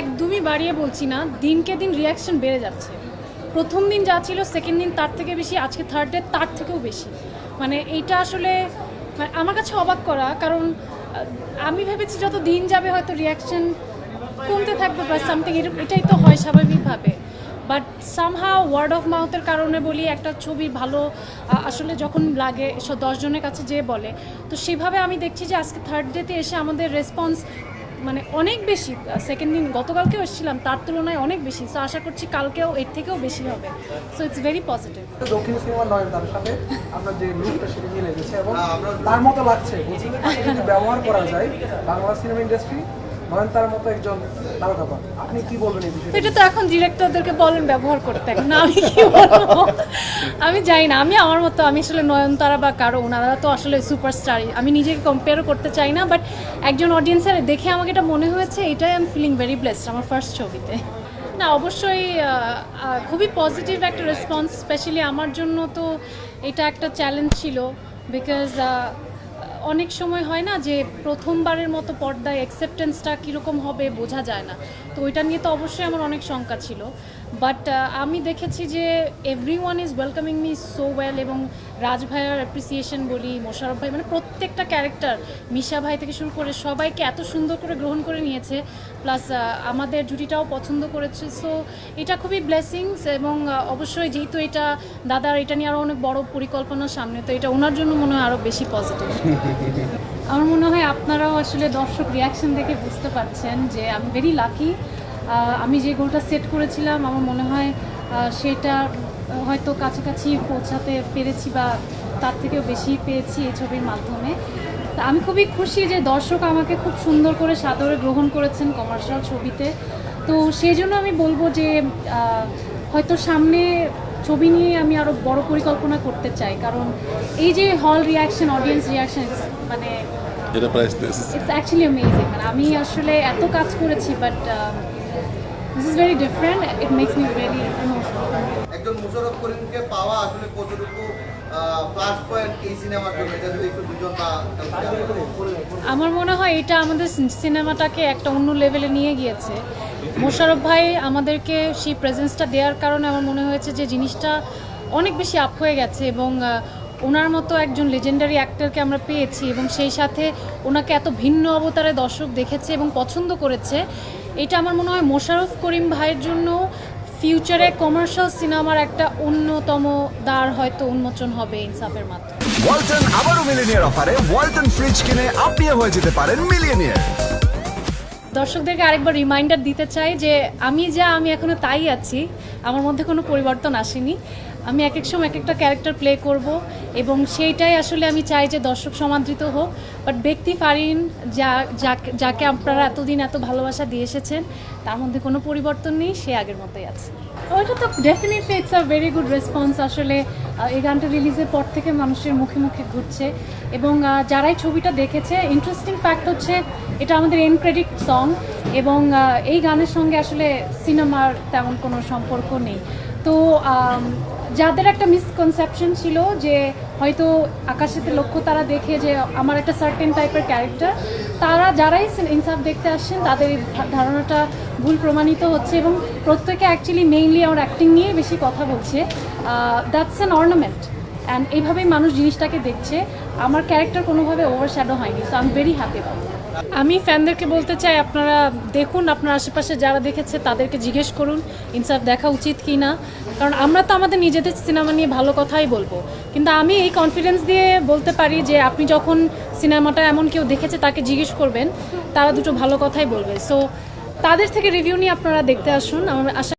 একদমই বাড়িয়ে বলছি না, দিনকে দিন রিয়াকশন বেড়ে যাচ্ছে। প্রথম দিন যা ছিল সেকেন্ড দিন তার থেকে বেশি, আজকে থার্ড ডে তার থেকেও বেশি। মানে এইটা আসলে মানে আমার কাছে অবাক করা, কারণ আমি ভেবেছি যত দিন যাবে হয়তো রিয়াকশন কমতে থাকবে বা সামথিং এটাই তো হয় স্বাভাবিকভাবে। বাট সামহাও ওয়ার্ড অফ মাউথের কারণে বলি, একটা ছবি ভালো আসলে যখন লাগে দশজনের কাছে যে বলে, তো সেভাবে আমি দেখছি যে আজকে থার্ড ডেতে এসে আমাদের রেসপন্স মানে অনেক বেশি সেকেন্ড দিন গতকালকেও এসেছিলাম তার তুলনায় অনেক বেশি। সো আশা করছি কালকেও এর থেকেও বেশি হবে। সো ইটস ভেরি পজিটিভ দক্ষিণ সিনেমা নয় তার সাথে আপনার যে লুকটা সেটা মিলে গেছে এবং তার মতো লাগছে। ব্যবহার করা যায় বাংলা সিনেমা ইন্ডাস্ট্রি নয়নতার মতো একজন তারকা পান আপনি কি বলবেন এই বিষয়ে? এটা তো এখন ডিরেক্টরদেরকে বলেন, ব্যবহার করতে আমি কি আমি জানি না, আমি আমার মতো, আমি আসলে নয়নতারা বা কারও, ওনারা তো আসলে সুপারস্টার আমি নিজেকে কম্পেয়ারও করতে চাই না বাট একজন অডিয়েন্সের দেখে আমাকে এটা মনে হয়েছে, এটাই আমি ফিলিং ভেরি ব্লেসড আমার ফার্স্ট ছবিতে। না, অবশ্যই খুবই পজিটিভ একটা রেসপন্স স্পেশালি আমার জন্য তো এটা একটা চ্যালেঞ্জ ছিল বিকজ অনেক সময় হয় না যে প্রথমবারের মতো পর্দায় অ্যাকসেপ্টেন্সটা কীরকম হবে বোঝা যায় না। তো ওইটা নিয়ে তো অবশ্যই আমার অনেক শঙ্কা ছিল। বাট আমি দেখেছি যে everyone is welcoming me so well এবং রাজ ভাইয়ার অ্যাপ্রিসিয়েশন বলি মোশারফ ভাই মানে প্রত্যেকটা ক্যারেক্টার মিশা ভাই থেকে শুরু করে সবাইকে এত সুন্দর করে গ্রহণ করে নিয়েছে। প্লাস আমাদের জুটিটাও পছন্দ করেছে। সো এটা খুবই ব্লেসিংস এবং অবশ্যই যেহেতু এটা দাদার এটা নিয়ে আরও অনেক বড় পরিকল্পনা সামনে তো এটা ওনার জন্য মনে হয় আরও বেশি পজিটিভ আমার মনে হয় আপনারাও আসলে দর্শক রিয়াকশন দেখে বুঝতে পারছেন যে আমি ভেরি লাকি আমি যে গোলটা সেট করেছিলাম আমার মনে হয় সেটা হয়তো কাছাকাছি পৌঁছাতে পেরেছি বা তার থেকেও বেশি পেয়েছি এই ছবির মাধ্যমে। তা আমি খুবই খুশি যে দর্শক আমাকে খুব সুন্দর করে সাদরে গ্রহণ করেছেন কমার্শিয়াল ছবিতে। তো সেই জন্য আমি বলব যে হয়তো সামনে ছবি নিয়ে আমি আরও বড় পরিকল্পনা করতে চাই। কারণ এই যে হল রিয়াকশন অডিয়েন্স রিয়াকশন মানে এটা প্রাইস ইটস অ্যাকচুয়ালি অ্যামেজিং মানে আমি আসলে এত কাজ করেছি but this is very different it makes me very emotional একজন মুশারফ করিমকে পাওয়া আসলে কতটুকু প্লাস পয়েন্ট এই সিনেমার জন্য? এটা যদি একটু দুজন বা আমার মনে হয় এটা আমাদের সিনেমাটাকে একটা অন্য লেভেলে নিয়ে গিয়েছে। মোশারফ ভাই আমাদেরকে সেই প্রেজেন্সটা দেওয়ার কারণে আমার মনে হয়েছে যে জিনিসটা অনেক বেশি আপ হয়ে গেছে এবং ওনার মতো একজন লেজেন্ডারি অ্যাক্টরকে আমরা পেয়েছি এবং সেই সাথে ওনাকে এত ভিন্ন অবতারে দর্শক দেখেছে এবং পছন্দ করেছে। এটা আমার মনে হয় মোশারফ করিম ভাইয়ের জন্য ফিউচারে কমার্শিয়াল সিনেমার একটা অন্যতম দ্বার হয়তো উন্মোচন হবে ইনসাফের মাধ্যমে। ওয়ালটন আবারও মিলিনিয়ার অফারে। ওয়ালটন ফ্রিজ কিনে আপনিও হয়ে যেতে পারেন মিলিয়নিয়ার। দর্শকদেরকে আরেকবার রিমাইন্ডার দিতে চাই যে আমি যা আমি এখনও তাই আছি। আমার মধ্যে কোনো পরিবর্তন আসেনি। আমি এক এক সময় এক একটা ক্যারেক্টার প্লে করব এবং সেইটাই আসলে আমি চাই যে দর্শক সমাদৃত হোক। বাট ব্যক্তি ফারিন যা যাকে- আপনারা এতদিন এত ভালোবাসা দিয়ে এসেছেন, তার মধ্যে কোনো পরিবর্তন নেই, সে আগের মতোই আছে। ওইটা তো definitely it's a very good response আসলে এই গানটা রিলিজের পর থেকে মানুষের মুখে মুখে ঘুরছে। এবং যারাই ছবিটা দেখেছে ইন্টারেস্টিং ফ্যাক্ট হচ্ছে, এটা আমাদের এন ক্রেডিট সং এবং এই গানের সঙ্গে আসলে সিনেমার তেমন কোনো সম্পর্ক নেই। তো যাদের একটা মিসকনসেপশন ছিল যে হয়তো আকাশেতে লক্ষ্য তারা দেখে যে আমার একটা সার্টেন টাইপের ক্যারেক্টার তারা যারাই ইনসাফ দেখতে আসছেন, তাদের এই ধারণাটা ভুল প্রমাণিত হচ্ছে এবং প্রত্যেকে অ্যাকচুয়ালি মেইনলি আমার অ্যাক্টিং নিয়ে বেশি কথা বলছে। দ্যাটস অ্যান অর্নামেন্ট অ্যান্ড এইভাবেই মানুষ জিনিসটাকে দেখছে। আমার ক্যারেক্টার কোনোভাবে ওভার শ্যাডো হয়নি so I am very happy আমি ফ্যানদেরকে বলতে চাই, আপনারা দেখুন, আপনার আশেপাশে যারা দেখেছে তাদেরকে জিজ্ঞেস করুন, ইনসাফ দেখা উচিত কি না। কারণ আমরা তো আমাদের নিজেদের সিনেমা নিয়ে ভালো কথাই বলব। কিন্তু আমি এই কনফিডেন্স দিয়ে বলতে পারি যে, আপনি যখন সিনেমাটা এমন কেউ দেখেছে তাকে জিজ্ঞেস করবেন, তারা দুটো ভালো কথাই বলবে। সো তাদের থেকে রিভিউ নিয়ে আপনারা দেখতে আসুন। আমার আশা